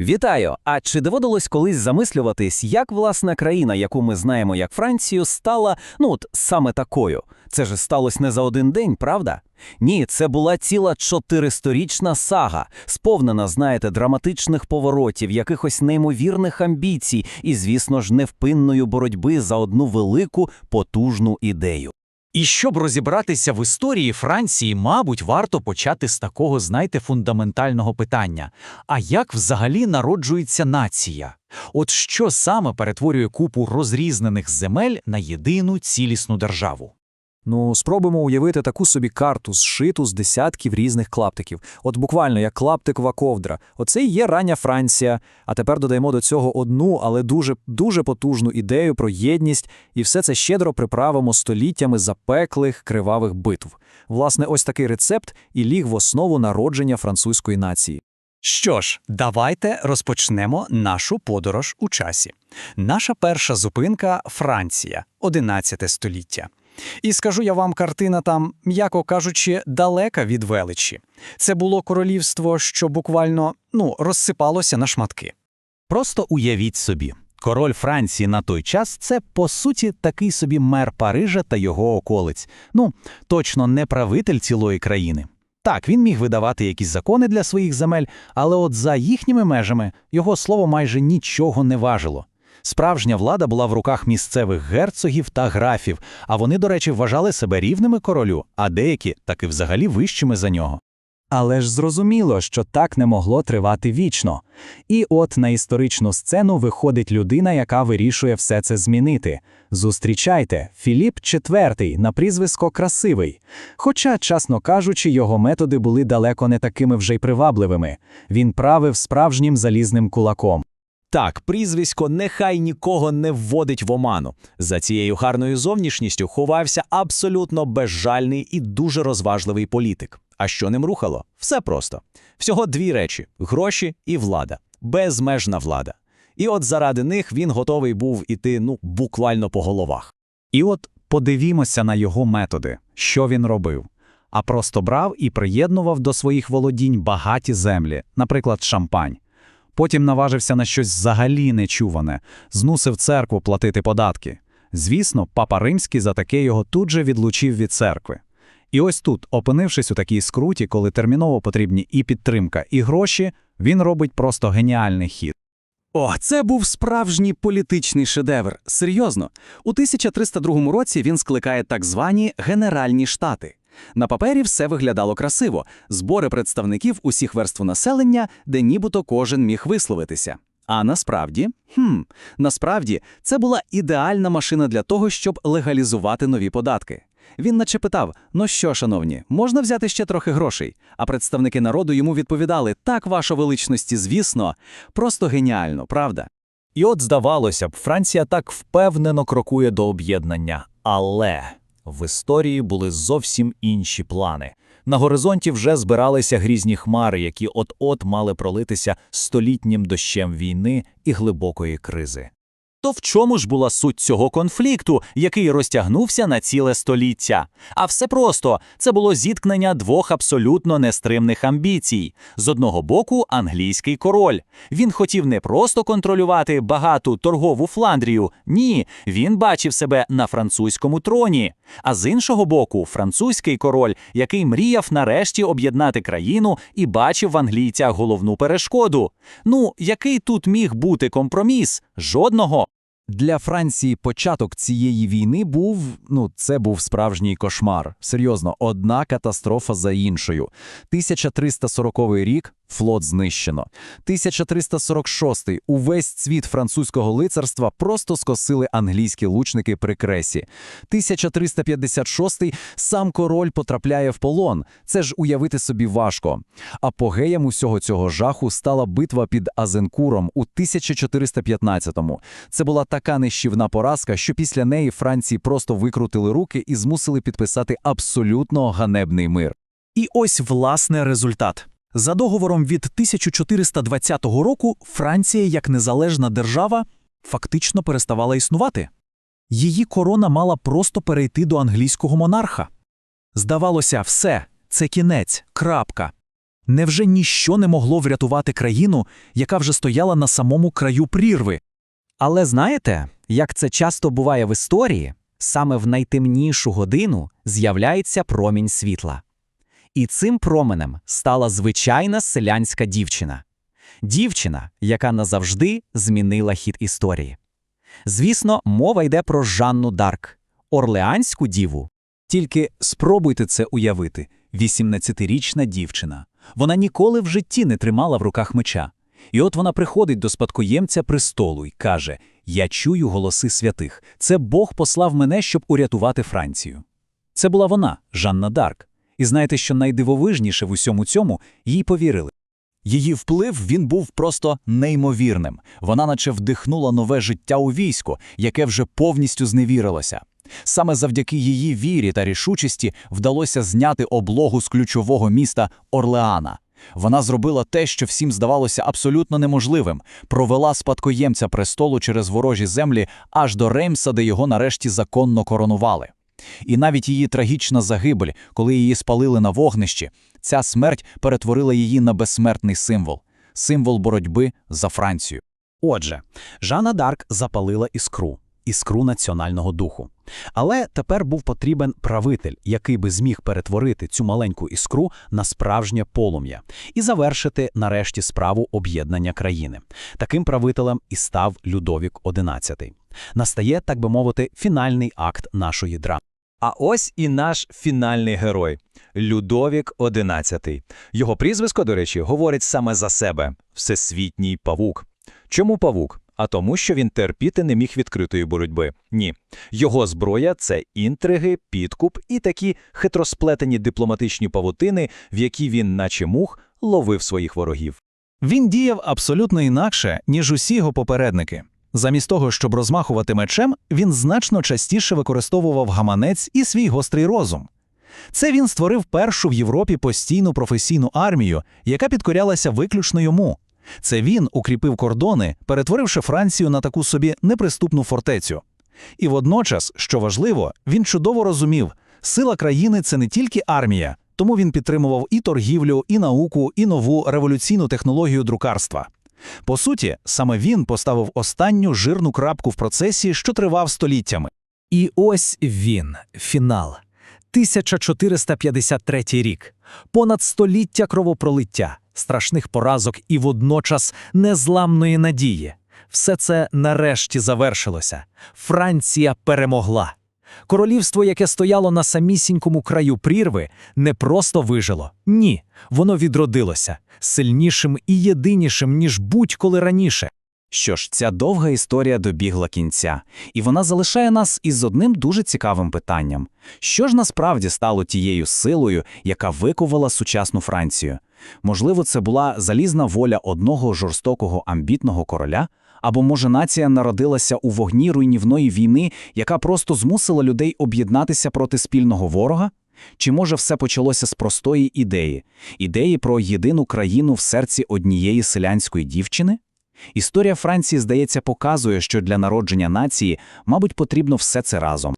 Вітаю! А чи доводилось колись замислюватись, як власна країна, яку ми знаємо як Францію, стала, ну от саме такою? Це ж сталося не за один день, правда? Ні, це була ціла чотиристорічна сага, сповнена, знаєте, драматичних поворотів, якихось неймовірних амбіцій і, звісно ж, невпинної боротьби за одну велику потужну ідею. І щоб розібратися в історії Франції, мабуть, варто почати з такого, знаєте, фундаментального питання: а як взагалі народжується нація? От що саме перетворює купу розрізнених земель на єдину цілісну державу? Ну, спробуємо уявити таку собі карту, зшиту з десятків різних клаптиків. От буквально як клаптикова ковдра. Оце і є рання Франція. А тепер додаємо до цього одну, але дуже дуже потужну ідею про єдність, і все це щедро приправимо століттями запеклих кривавих битв. Власне, ось такий рецепт і ліг в основу народження французької нації. Що ж, давайте розпочнемо нашу подорож у часі. Наша перша зупинка Франція, 11 століття. І скажу я вам, картина там, м'яко кажучи, далека від величі. Це було королівство, що буквально ну, розсипалося на шматки. Просто уявіть собі, король Франції на той час це, по суті, такий собі мер Парижа та його околиць. Ну, точно не правитель цілої країни. Так, він міг видавати якісь закони для своїх земель, але от за їхніми межами його слово майже нічого не важило. Справжня влада була в руках місцевих герцогів та графів, а вони, до речі, вважали себе рівними королю, а деякі таки взагалі вищими за нього. Але ж зрозуміло, що так не могло тривати вічно. І от на історичну сцену виходить людина, яка вирішує все це змінити. Зустрічайте, Філіп IV, на прізвисько Красивий. Хоча, чесно кажучи, його методи були далеко не такими вже й привабливими. Він правив справжнім залізним кулаком. Так, прізвисько нехай нікого не вводить в оману. За цією гарною зовнішністю ховався абсолютно безжальний і дуже розважливий політик. А що ним рухало? Все просто. Всього дві речі: гроші і влада, безмежна влада. І от заради них він готовий був іти ну буквально по головах. І от подивімося на його методи, що він робив. А просто брав і приєднував до своїх володінь багаті землі, наприклад, шампань. Потім наважився на щось взагалі нечуване, змусив церкву платити податки. Звісно, папа римський за таке його тут же відлучив від церкви. І ось тут, опинившись у такій скруті, коли терміново потрібні і підтримка, і гроші, він робить просто геніальний хід. О, це був справжній політичний шедевр. Серйозно. У 1302 році він скликає так звані Генеральні штати. На папері все виглядало красиво, збори представників усіх верств населення, де нібито кожен міг висловитися. А насправді, хм, насправді, це була ідеальна машина для того, щоб легалізувати нові податки. Він наче питав: ну що, шановні, можна взяти ще трохи грошей? А представники народу йому відповідали: так, ваша величності, звісно, просто геніально, правда? І от здавалося б, Франція так впевнено крокує до об'єднання. Але в історії були зовсім інші плани. На горизонті вже збиралися грізні хмари, які от-от мали пролитися столітнім дощем війни і глибокої кризи. То в чому ж була суть цього конфлікту, який розтягнувся на ціле століття? А все просто це було зіткнення двох абсолютно нестримних амбіцій. З одного боку, англійський король. Він хотів не просто контролювати багату торгову Фландрію, ні, він бачив себе на французькому троні. А з іншого боку, французький король, який мріяв нарешті об'єднати країну і бачив в англійцях головну перешкоду. Ну, який тут міг бути компроміс? Жодного. Для Франції початок цієї війни був, ну, це був справжній кошмар. Серйозно, одна катастрофа за іншою. 1340 рік флот знищено. 1346 увесь цвіт французького лицарства просто скосили англійські лучники при кресі. 1356 сам король потрапляє в полон. Це ж уявити собі важко. Апогеєм усього цього жаху стала битва під Азенкуром у 1415-му. Це була така нищівна поразка, що після неї Франції просто викрутили руки і змусили підписати абсолютно ганебний мир. І ось власне результат. За договором від 1420 року Франція як незалежна держава фактично переставала існувати. Її корона мала просто перейти до англійського монарха. Здавалося, все, це кінець, крапка. Невже ніщо не могло врятувати країну, яка вже стояла на самому краю прірви? Але знаєте, як це часто буває в історії, саме в найтемнішу годину з'являється промінь світла. І цим променем стала звичайна селянська дівчина. Дівчина, яка назавжди змінила хід історії. Звісно, мова йде про Жанну Дарк, орлеанську діву. Тільки спробуйте це уявити. 18-річна дівчина. Вона ніколи в житті не тримала в руках меча. І от вона приходить до спадкоємця престолу і каже: Я чую голоси святих. Це Бог послав мене, щоб урятувати Францію. Це була вона, Жанна Дарк. І знаєте, що найдивовижніше в усьому цьому їй повірили. Її вплив він був просто неймовірним. Вона наче вдихнула нове життя у військо, яке вже повністю зневірилося. Саме завдяки її вірі та рішучості вдалося зняти облогу з ключового міста Орлеана. Вона зробила те, що всім здавалося абсолютно неможливим, провела спадкоємця престолу через ворожі землі аж до Реймса, де його нарешті законно коронували. І навіть її трагічна загибель, коли її спалили на вогнищі, ця смерть перетворила її на безсмертний символ – символ боротьби за Францію. Отже, Жанна Дарк запалила іскру, іскру національного духу. Але тепер був потрібен правитель, який би зміг перетворити цю маленьку іскру на справжнє полум'я і завершити нарешті справу об'єднання країни. Таким правителем і став Людовік XI. Настає, так би мовити, фінальний акт нашої драми. А ось і наш фінальний герой Людовік XI. Його прізвисько, до речі, говорить саме за себе всесвітній павук. Чому павук? А тому, що він терпіти не міг відкритої боротьби. Ні. Його зброя це інтриги, підкуп і такі хитросплетені дипломатичні павутини, в які він, наче мух, ловив своїх ворогів. Він діяв абсолютно інакше, ніж усі його попередники. Замість того, щоб розмахувати мечем, він значно частіше використовував гаманець і свій гострий розум. Це він створив першу в Європі постійну професійну армію, яка підкорялася виключно йому. Це він укріпив кордони, перетворивши Францію на таку собі неприступну фортецю. І водночас, що важливо, він чудово розумів, сила країни це не тільки армія, тому він підтримував і торгівлю, і науку, і нову революційну технологію друкарства. По суті, саме він поставив останню жирну крапку в процесі, що тривав століттями. І ось він, фінал. 1453 рік. Понад століття кровопролиття, страшних поразок і водночас незламної надії. Все це нарешті завершилося. Франція перемогла. Королівство, яке стояло на самісінькому краю прірви, не просто вижило. Ні, воно відродилося сильнішим і єдинішим, ніж будь-коли раніше. Що ж, ця довга історія добігла кінця, і вона залишає нас із одним дуже цікавим питанням: що ж насправді стало тією силою, яка викувала сучасну Францію? Можливо, це була залізна воля одного жорстокого амбітного короля, або може нація народилася у вогні руйнівної війни, яка просто змусила людей об'єднатися проти спільного ворога? Чи може все почалося з простої ідеї ідеї про єдину країну в серці однієї селянської дівчини? Історія Франції, здається, показує, що для народження нації, мабуть, потрібно все це разом.